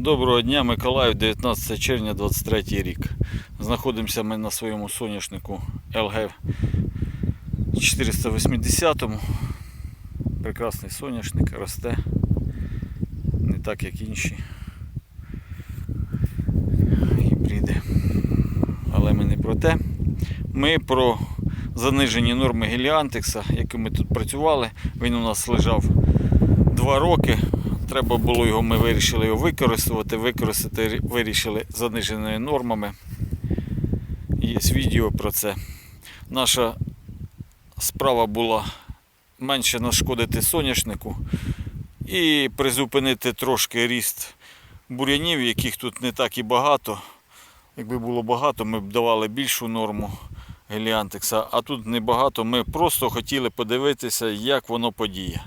Доброго дня, Миколаїв, 19 червня 23 рік. Знаходимося ми на своєму соняшнику LG 480. Прекрасний соняшник, росте. Не так як інші гібриди. Але ми не про те. Ми про занижені норми геліантекса, яким ми тут працювали. Він у нас лежав 2 роки. Треба було його, ми вирішили його використовувати. Використати вирішили заниженими нормами. Є відео про це. Наша справа була менше нашкодити соняшнику і призупинити трошки ріст бур'янів, яких тут не так і багато. Якби було багато, ми б давали більшу норму геліантекса, а тут небагато. Ми просто хотіли подивитися, як воно подіє.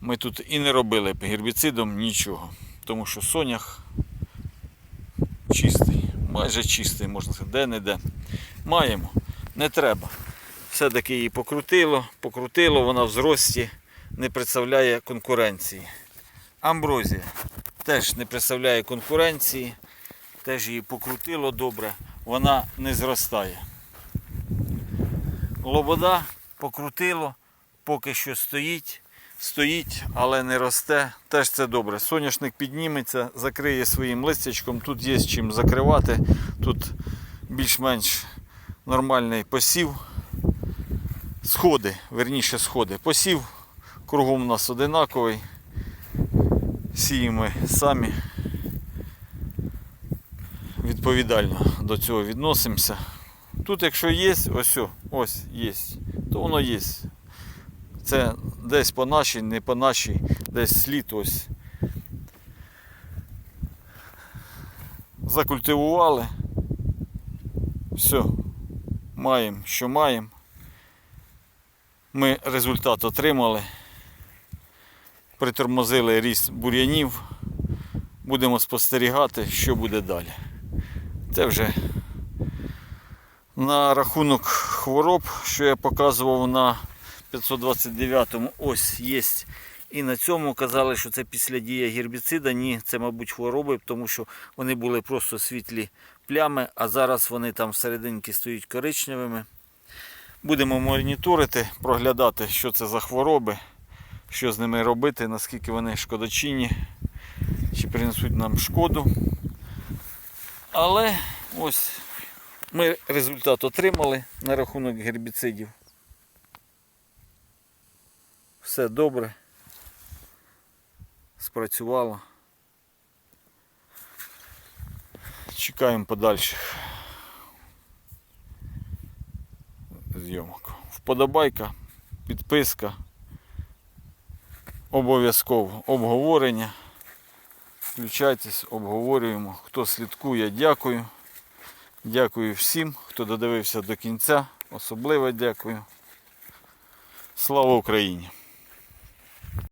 Ми тут і не робили гербіцидом нічого, тому що сонях чистий, майже чистий, можна сказати, де-не-де. Маємо, не треба. Все-таки її покрутило, покрутило, вона в зрості не представляє конкуренції. Амброзія теж не представляє конкуренції, теж її покрутило добре, вона не зростає. Лобода покрутило, поки що стоїть, стоїть, але не росте. Теж це добре. Соняшник підніметься, закриє своїм листячком. Тут є з чим закривати. Тут більш-менш нормальний посів. Сходи, верніше сходи. Посів кругом у нас одинаковий. Сіємо самі. Відповідально до цього відносимося. Тут, якщо є, ось, ось є, то воно є. Це десь по нашій, не по нашій, десь слід ось. Закультивували. Все. Маємо, що маємо. Ми результат отримали. Притормозили ріст бур'янів. Будемо спостерігати, що буде далі. Це вже на рахунок хвороб, що я показував на 529-му, ось є. І на цьому казали, що це після дії гербіцида. Ні, це, мабуть, хвороби, тому що вони були просто світлі плями, а зараз вони там всерединки стоять коричневими. Будемо моніторити, проглядати, що це за хвороби, що з ними робити, наскільки вони шкодочинні, чи принесуть нам шкоду. Але ось ми результат отримали на рахунок гербіцидів. Все добре. Спрацювало. Чекаємо подальших зйомок. Вподобайка, підписка, обов'язково обговорення. Включайтесь, обговорюємо. Хто слідкує, дякую. Дякую всім, хто додивився до кінця. Особливо дякую. Слава Україні!